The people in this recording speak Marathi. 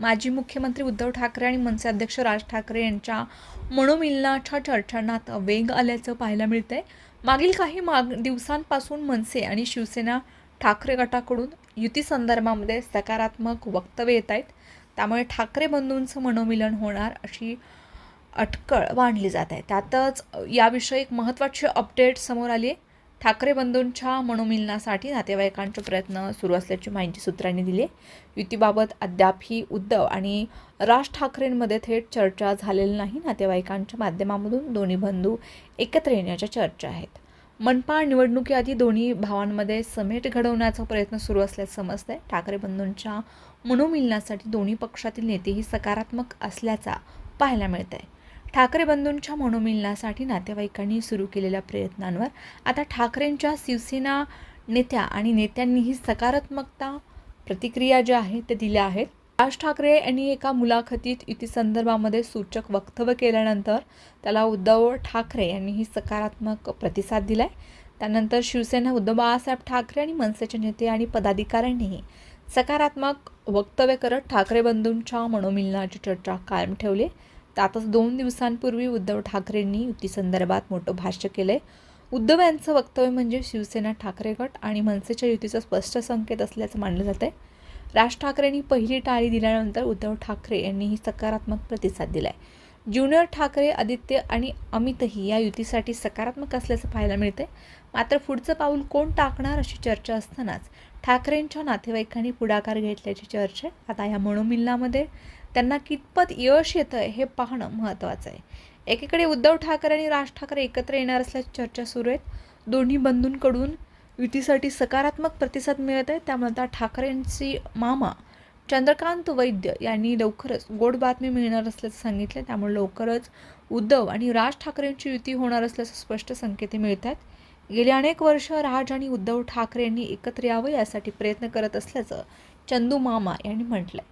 माजी मुख्यमंत्री उद्धव ठाकरे आणि मनसे अध्यक्ष राज ठाकरे यांच्या मनोमिलनाच्या चर्चांना वेग आल्याचं पाहायला मिळतंय. मागील काही माग दिवसांपासून मनसे आणि शिवसेना ठाकरे गटाकडून युती संदर्भामध्ये सकारात्मक वक्तव्य येत आहेत. त्यामुळे ठाकरे बंधूंचं मनोमिलन होणार अशी अटकळ मांडली जात आहे. त्यातच याविषयी एक महत्त्वाची अपडेट समोर आली आहे ठाकरे बंधूंच्या मनोमिलनासाठी नातेवाईकांचे प्रयत्न सुरू असल्याची माहिती सूत्रांनी दिली युतीबाबत अद्यापही उद्धव आणि राज ठाकरेंमध्ये थेट चर्चा झालेली नाही. नातेवाईकांच्या माध्यमामधून दोन्ही बंधू एकत्र येण्याच्या चर्चा आहेत. मनपा निवडणुकीआधी दोन्ही भावांमध्ये समेट घडवण्याचा प्रयत्न सुरू असल्याचं समजतंय. ठाकरे बंधूंच्या मनोमिलनासाठी दोन्ही पक्षातील नेतेही सकारात्मक असल्याचा पाहायला मिळत आहे ठाकरे बंधूंच्या मनोमिलनासाठी नातेवाईकांनी सुरू केलेल्या प्रयत्नांवर आता ठाकरेंच्या शिवसेना नेत्या आणि नेत्यांनीही सकारात्मकता प्रतिक्रिया ज्या आहेत ते दिल्या आहेत. राज ठाकरे यांनी एका मुलाखतीत युती संदर्भामध्ये सूचक वक्तव्य केल्यानंतर त्याला उद्धव ठाकरे यांनीही सकारात्मक प्रतिसाद दिला आहे त्यानंतर शिवसेना उद्धव बाळासाहेब ठाकरे आणि मनसेचे नेते आणि पदाधिकाऱ्यांनीही सकारात्मक वक्तव्य करत ठाकरे बंधूंच्या मनोमिलनाची चर्चा कायम ठेवली. आताच दोन दिवसांपूर्वी उद्धव ठाकरेंनी युती संदर्भात मोठं भाष्य केलं आहे उद्धव यांचं वक्तव्य म्हणजे शिवसेना ठाकरे गट आणि मनसेच्या युतीचा स्पष्ट संकेत असल्याचं मानलं जात आहे राज ठाकरेंनी पहिली टाळी दिल्यानंतर उद्धव ठाकरे यांनीही सकारात्मक प्रतिसाद दिलाय. ज्युनियर ठाकरे आदित्य आणि अमितही या युतीसाठी सकारात्मक असल्याचं पाहायला मिळते मात्र पुढचं पाऊल कोण टाकणार अशी चर्चा असतानाच ठाकरेंच्या नातेवाईकांनी पुढाकार घेतल्याची चर्चा आहे. आता या मनोमिल्लामध्ये त्यांना कितपत यश येतं हे पाहणं महत्त्वाचं आहे. एकीकडे उद्धव ठाकरे आणि राज ठाकरे एकत्र येणार असल्याची चर्चा सुरू आहेत. दोन्ही बंधूंकडून युतीसाठी सकारात्मक प्रतिसाद मिळत आहे. त्यामुळे आता ठाकरेंची मामा चंद्रकांत वैद्य यांनी लवकरच गोड बातमी मिळणार असल्याचं सांगितलं त्यामुळे लवकरच उद्धव आणि राज ठाकरेंची युती होणार असल्याचं स्पष्ट संकेत मिळत आहेत. गेली अनेक वर्ष राज आणि उद्धव ठाकरे यांनी एकत्र यावं यासाठी प्रयत्न करत असल्याचं चंदू मामा यांनी म्हटलंय.